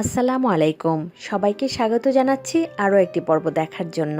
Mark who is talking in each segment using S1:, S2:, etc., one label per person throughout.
S1: আসসালামু আলাইকুম। সবাইকে স্বাগত জানাচ্ছি আরও একটি পর্ব দেখার জন্য।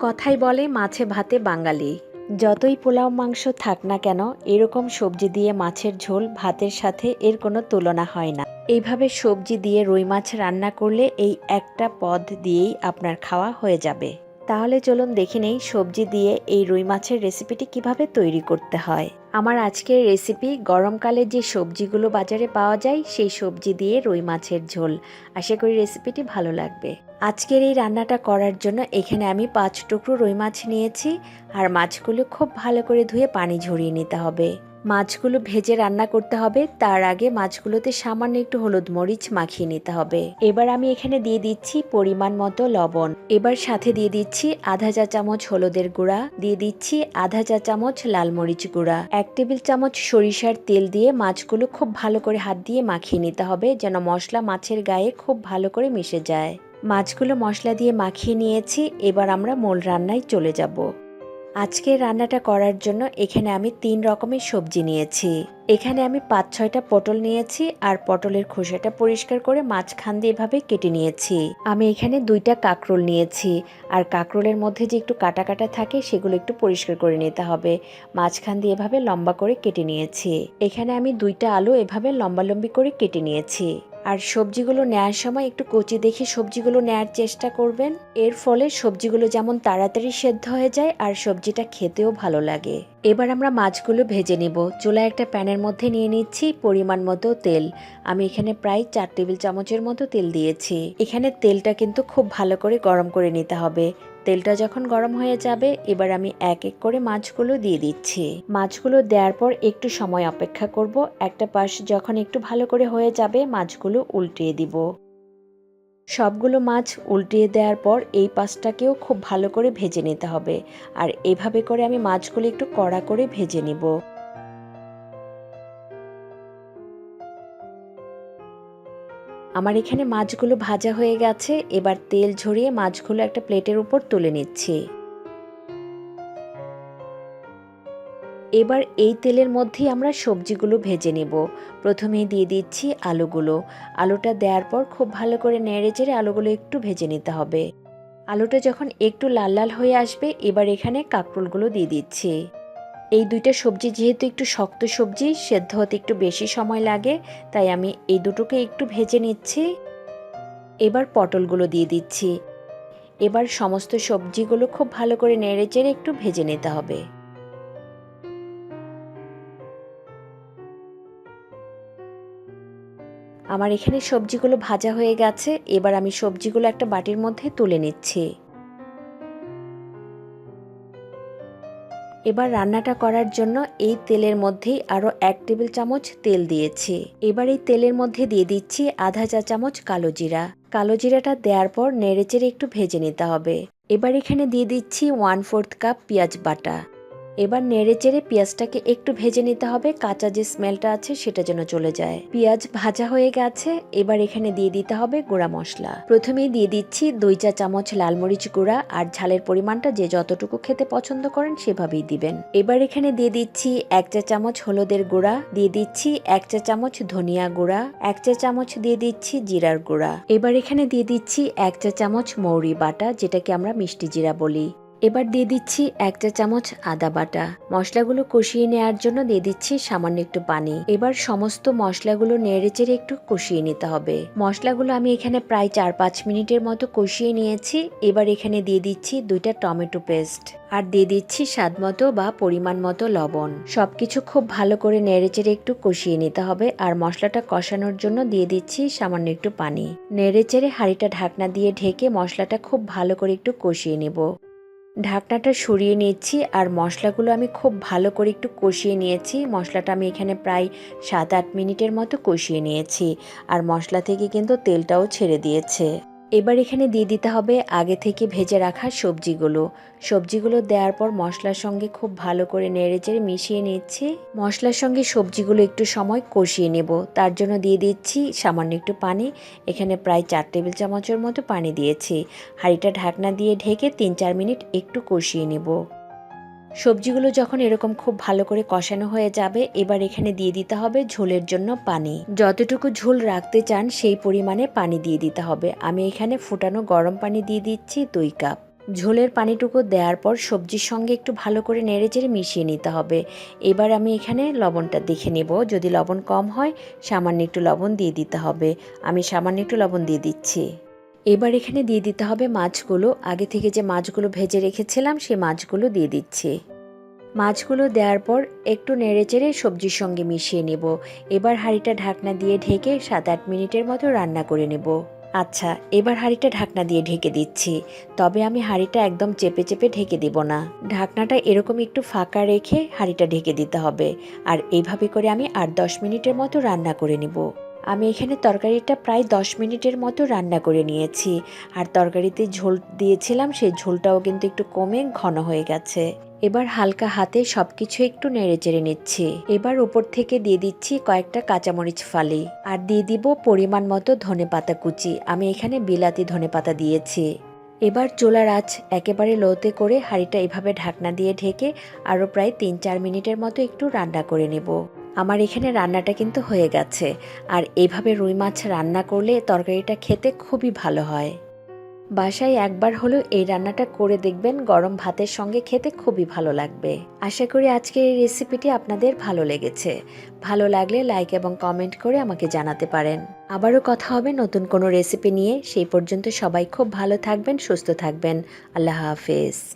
S1: কথাই বলে মাছে ভাতে বাঙালি। যতই পোলাও মাংস থাক না কেন, এরকম সবজি দিয়ে মাছের ঝোল ভাতের সাথে এর কোনো তুলনা হয় না। এইভাবে সবজি দিয়ে রুই মাছ রান্না করলে এই একটা পদ দিয়েই আপনার খাওয়া হয়ে যাবে। তাহলে চলুন দেখে নেই সবজি দিয়ে এই রুই মাছের রেসিপিটি কীভাবে তৈরি করতে হয়। আমার আজকের রেসিপি গরমকালে যে সবজিগুলো বাজারে পাওয়া যায়, সেই সবজি দিয়ে রুই মাছের ঝোল। আশা করি রেসিপিটি ভালো লাগবে। আজকের এই রান্নাটা করার জন্য এখানে আমি পাঁচ টুকরো রুই মাছ নিয়েছি, আর মাছগুলো খুব ভালো করে ধুয়ে পানি ঝরিয়ে নিতে হবে। মাছগুলো ভেজে রান্না করতে হবে। তার আগে মাছগুলোতে সামান্য একটু হলুদ মরিচ মাখিয়ে নিতে হবে। এবার আমি এখানে দিয়ে দিচ্ছি পরিমাণ মতো লবণ। এবার সাথে দিয়ে দিচ্ছি আধা চা চামচ হলুদের গুঁড়া। দিয়ে দিচ্ছি আধা চা চামচ লাল মরিচ গুঁড়া। এক টেবিল চামচ সরিষার তেল দিয়ে মাছগুলো খুব ভালো করে হাত দিয়ে মাখিয়ে নিতে হবে, যেন মশলা মাছের গায়ে খুব ভালো করে মিশে যায়। মাছগুলো মশলা দিয়ে মাখিয়ে নিয়েছি। এবার আমরা মূল রান্নায় চলে যাব। আজকে রান্নাটা করার জন্য এখানে আমি তিন রকমের সবজি নিয়েছি। এখানে আমি পাঁচ ছয়টা পটল নিয়েছি আর পটলের খোসাটা পরিষ্কার করে মাঝখান দিয়ে এভাবে কেটে নিয়েছি। আমি এখানে দুইটা কাঁকরোল নিয়েছি আর কাঁকরোলের মধ্যে যে একটু কাটা কাটা থাকে সেগুলো একটু পরিষ্কার করে নিতে হবে। মাঝখান দিয়ে এভাবে লম্বা করে কেটে নিয়েছি। এখানে আমি দুইটা আলু এভাবে লম্বালম্বি করে কেটে নিয়েছি। আর সবজিগুলো নেওয়ার সময় একটু কচি দেখে সবজিগুলো নেয়ার চেষ্টা করবেন। এর ফলে সবজিগুলো যেমন তাড়াতাড়ি সেদ্ধ হয়ে যায় আর সবজিটা খেতেও ভালো লাগে। এবার আমরা মাছগুলো ভেজে নিব। চুলায় একটা প্যানের মধ্যে নিয়ে নিচ্ছি পরিমাণ মতো তেল। আমি এখানে প্রায় চার টেবিল চামচের মতো তেল দিয়েছি। এখানে তেলটা কিন্তু খুব ভালো করে গরম করে নিতে হবে। তেলটা যখন গরম হয়ে যাবে, এবার আমি এক এক করে মাছগুলো দিয়ে দিচ্ছি। মাছগুলো দেওয়ার পর একটু সময় অপেক্ষা করব। একটা পাশ যখন একটু ভালো করে হয়ে যাবে, মাছগুলো উল্টিয়ে দিব। সবগুলো মাছ উল্টিয়ে দেওয়ার পর এই পাশটাকেও খুব ভালো করে ভেজে নিতে হবে। আর এভাবে করে আমি মাছগুলো একটু কড়া করে ভেজে নিব। আমার এখানে মাছগুলো ভাজা হয়ে গেছে, এবার তেল ঝরিয়ে মাছগুলো একটা প্লেটের উপর তুলে নিচ্ছি। এবার এই তেলের মধ্যেই আমরা সবজিগুলো ভেজে নেব। প্রথমে দিয়ে দিচ্ছি আলুগুলো। আলুটা দেওয়ার পর খুব ভালো করে নেড়ে চেড়ে আলুগুলো একটু ভেজে নিতে হবে। আলুটা যখন একটু লাল লাল হয়ে আসবে, এবার এখানে কাঁকরোলগুলো দিয়ে দিচ্ছি। এই দুইটা সবজি যেহেতু একটু শক্ত সবজি, সেদ্ধ হতে একটু বেশি সময় লাগে, তাই আমি এই দুটোকে একটু ভেজে নিচ্ছি। এবার পটলগুলো দিয়ে দিচ্ছি। এবার সমস্ত সবজিগুলো খুব ভালো করে নেড়ে চেড়ে একটু ভেজে নিতে হবে। আমার এখানে সবজিগুলো ভাজা হয়ে গেছে, এবার আমি সবজিগুলো একটা বাটির মধ্যে তুলে নিচ্ছি। এবার রান্নাটা করার জন্য এই তেলের মধ্যেই আরও এক টেবিল চামচ তেল দিয়েছি। এবার এই তেলের মধ্যে দিয়ে দিচ্ছি আধা চা চামচ কালো জিরা। কালো জিরাটা দেওয়ার পর নেড়েচেড়ে একটু ভেজে নিতে হবে। এবার এখানে দিয়ে দিচ্ছি ওয়ান ফোর্থ কাপ পেঁয়াজ বাটা। এবার নেড়ে চেড়ে পেঁয়াজটাকে একটু ভেজে নিতে হবে, কাঁচা যে স্মেলটা আছে সেটা যেন চলে যায়। পেঁয়াজ ভাজা হয়ে গেছে, এবার এখানে দিয়ে দিতে হবে গুঁড়া মশলা। প্রথমেই দিয়ে দিচ্ছি দুই চা চামচ লাল মরিচ গুঁড়া আর ঝালের পরিমাণটা যে যতটুকু খেতে পছন্দ করেন সেভাবেই দিবেন। এবার এখানে দিয়ে দিচ্ছি এক চা চামচ হলুদের গুঁড়া, দিয়ে দিচ্ছি এক চা চামচ ধনিয়া গুঁড়া, এক চা চামচ দিয়ে দিচ্ছি জিরার গুঁড়া। এবার এখানে দিয়ে দিচ্ছি এক চা চামচ মৌরি বাটা, যেটাকে আমরা মিষ্টি জিরা বলি। এবার দিয়ে দিচ্ছি এক চা চামচ আদা বাটা। মশলাগুলো কষিয়ে নেওয়ার জন্য দিয়ে দিচ্ছি সামান্য একটু পানি। এবার সমস্ত মশলাগুলো নেড়ে চেড়ে একটু কষিয়ে নিতে হবে। মশলাগুলো আমি এখানে প্রায় চার পাঁচ মিনিটের মতো কষিয়ে নিয়েছি। এবার এখানে দিয়ে দিচ্ছি দুইটা টমেটো পেস্ট। আর দিয়ে দিচ্ছি স্বাদ মতো বা পরিমাণ মতো লবণ। সবকিছু খুব ভালো করে নেড়েচেড়ে একটু কষিয়ে নিতে হবে। আর মশলাটা কষানোর জন্য দিয়ে দিচ্ছি সামান্য একটু পানি। নেড়েচেড়ে হাঁড়িটা ঢাকনা দিয়ে ঢেকে মশলাটা খুব ভালো করে একটু কষিয়ে নেব। ঢাকনাটা সরিয়ে নিচ্ছি আর মশলাগুলো আমি খুব ভালো করে একটু কষিয়ে নিয়েছি। মশলাটা আমি এখানে প্রায় সাত আট মিনিটের মতো কষিয়ে নিয়েছি। আর মশলা থেকে কিন্তু তেলটাও ছেড়ে দিয়েছে। এবার এখানে দিয়ে দিতে হবে আগে থেকে ভেজে রাখা সবজিগুলো। সবজিগুলো দেওয়ার পর মশলার সঙ্গে খুব ভালো করে নেড়ে চেড়ে মিশিয়ে নিচ্ছি। মশলার সঙ্গে সবজিগুলো একটু সময় কষিয়ে নেব। তার জন্য দিয়ে দিচ্ছি সামান্য একটু পানি। এখানে প্রায় চার টেবিল চামচের মতো পানি দিয়েছি। হাঁড়িটা ঢাকনা দিয়ে ঢেকে তিন চার মিনিট একটু কষিয়ে নেব। সবজিগুলো যখন এরকম খুব ভালো করে কষানো হয়ে যাবে, এবার এখানে দিয়ে দিতে হবে ঝোলের জন্য পানি। যতটুকু ঝোল রাখতে চান, সেই পরিমাণে পানি দিয়ে দিতে হবে। আমি এখানে ফুটানো গরম পানি দিয়ে দিচ্ছি দুই কাপ। ঝোলের পানিটুকু দেওয়ার পর সবজির সঙ্গে একটু ভালো করে নেড়েচেড়ে মিশিয়ে নিতে হবে। এবার আমি এখানে লবণটা দেখে নেব। যদি লবণ কম হয়, সামান্য একটু লবণ দিয়ে দিতে হবে। আমি সামান্য একটু লবণ দিয়ে দিচ্ছি। এবার এখানে দিয়ে দিতে হবে মাছগুলো। আগে থেকে যে মাছগুলো ভেজে রেখেছিলাম, সেই মাছগুলো দিয়ে দিচ্ছি। মাছগুলো দেওয়ার পর একটু নেড়েচেড়ে সবজির সঙ্গে মিশিয়ে নেব। এবার হাঁড়িটা ঢাকনা দিয়ে ঢেকে সাত আট মিনিটের মতো রান্না করে নেব। আচ্ছা এবার হাঁড়িটা ঢাকনা দিয়ে ঢেকে দিচ্ছি। তবে আমি হাঁড়িটা একদম চেপে চেপে ঢেকে দিব না। ঢাকনাটা এরকম একটু ফাঁকা রেখে হাঁড়িটা ঢেকে দিতে হবে। আর এইভাবে করে আমি আট দশ মিনিটের মতো রান্না করে নিব। আমি এখানে তরকারিটা প্রায় দশ মিনিটের মতো রান্না করে নিয়েছি। আর তরকারিতে ঝোল দিয়েছিলাম, সেই ঝোলটাও কিন্তু একটু কমে ঘন হয়ে গেছে। এবার হালকা হাতে সবকিছু একটু নেড়ে চেড়ে নিচ্ছি। এবার উপর থেকে দিয়ে দিচ্ছি কয়েকটা কাঁচামরিচ ফালি। আর দিয়ে দিব পরিমাণ মতো ধনে পাতা কুচি। আমি এখানে বিলাতি ধনে পাতা দিয়েছি। এবার চোলার আঁচ একেবারে লোতে করে হাঁড়িটা এভাবে ঢাকনা দিয়ে ঢেকে আরও প্রায় তিন চার মিনিটের মতো একটু রান্না করে নেব। আমার এখানে রান্নাটা কিন্তু হয়ে গেছে। আর এইভাবে রুই মাছ রান্না করলে তরকারিটা খেতে খুবই ভালো হয়। বাসায় একবার হলেও এই রান্নাটা করে দেখবেন, গরম ভাতের সঙ্গে খেতে খুবই ভালো লাগবে। আশা করি আজকের এই রেসিপিটি আপনাদের ভালো লেগেছে। ভালো লাগলে লাইক এবং কমেন্ট করে আমাকে জানাতে পারেন। আবারও কথা হবে নতুন কোনো রেসিপি নিয়ে। সেই পর্যন্ত সবাই খুব ভালো থাকবেন, সুস্থ থাকবেন। আল্লাহ হাফেজ।